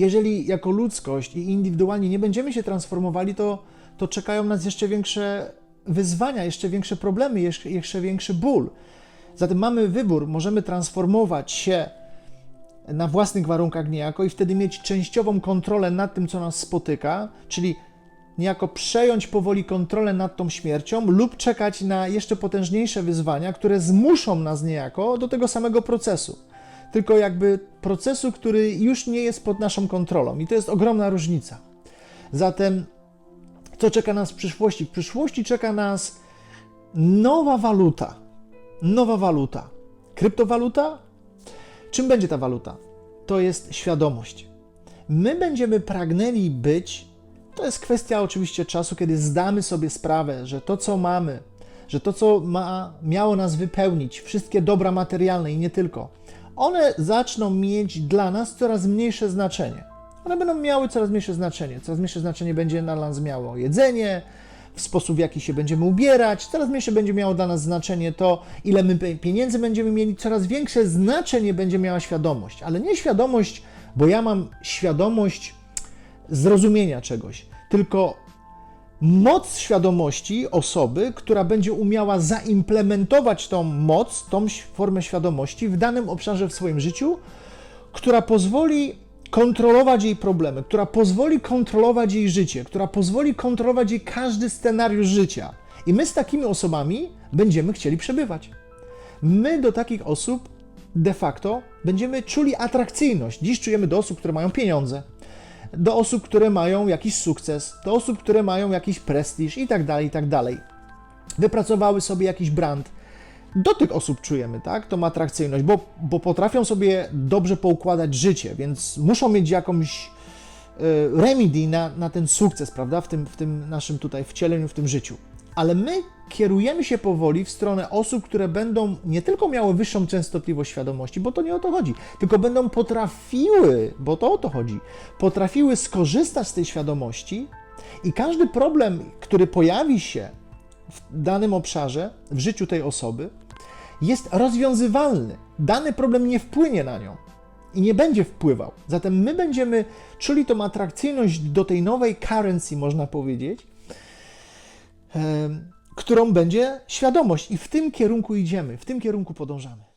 jeżeli jako ludzkość i indywidualnie nie będziemy się transformowali, to, to czekają nas jeszcze większe wyzwania, jeszcze większe problemy, jeszcze, jeszcze większy ból. Zatem mamy wybór, możemy transformować się na własnych warunkach niejako i wtedy mieć częściową kontrolę nad tym, co nas spotyka, czyli niejako przejąć powoli kontrolę nad tą śmiercią lub czekać na jeszcze potężniejsze wyzwania, które zmuszą nas niejako do tego samego procesu. Tylko jakby procesu, który już nie jest pod naszą kontrolą i to jest ogromna różnica. Zatem co czeka nas w przyszłości? W przyszłości czeka nas nowa waluta. Nowa waluta. Kryptowaluta? Czym będzie ta waluta? To jest świadomość. My będziemy pragnęli być, to jest kwestia oczywiście czasu, kiedy zdamy sobie sprawę, że to, co mamy, że to, co ma, miało nas wypełnić, wszystkie dobra materialne i nie tylko, one zaczną mieć dla nas coraz mniejsze znaczenie. One będą miały coraz mniejsze znaczenie. Coraz mniejsze znaczenie będzie dla nas miało jedzenie, w sposób, w jaki się będziemy ubierać. Coraz mniejsze będzie miało dla nas znaczenie to, ile my pieniędzy będziemy mieli. Coraz większe znaczenie będzie miała świadomość. Ale nie świadomość, bo ja mam świadomość zrozumienia czegoś, tylko moc świadomości osoby, która będzie umiała zaimplementować tą moc, tą formę świadomości w danym obszarze w swoim życiu, która pozwoli kontrolować jej problemy, która pozwoli kontrolować jej życie, która pozwoli kontrolować jej każdy scenariusz życia. I my z takimi osobami będziemy chcieli przebywać. My do takich osób de facto będziemy czuli atrakcyjność. Dziś czujemy do osób, które mają pieniądze, do osób, które mają jakiś sukces, do osób, które mają jakiś prestiż i tak dalej, i tak dalej. Wypracowały sobie jakiś brand. Do tych osób czujemy, tak, tą atrakcyjność, bo, bo potrafią sobie dobrze poukładać życie, więc muszą mieć jakąś y, remedy na, na ten sukces, prawda, w tym, w tym naszym tutaj wcieleniu, w tym życiu. Ale my kierujemy się powoli w stronę osób, które będą nie tylko miały wyższą częstotliwość świadomości, bo to nie o to chodzi, tylko będą potrafiły, bo to o to chodzi, potrafiły skorzystać z tej świadomości i każdy problem, który pojawi się w danym obszarze, w życiu tej osoby, jest rozwiązywalny. Dany problem nie wpłynie na nią i nie będzie wpływał. Zatem my będziemy czuli tą atrakcyjność do tej nowej currency, można powiedzieć, którą będzie świadomość, i w tym kierunku idziemy, w tym kierunku podążamy.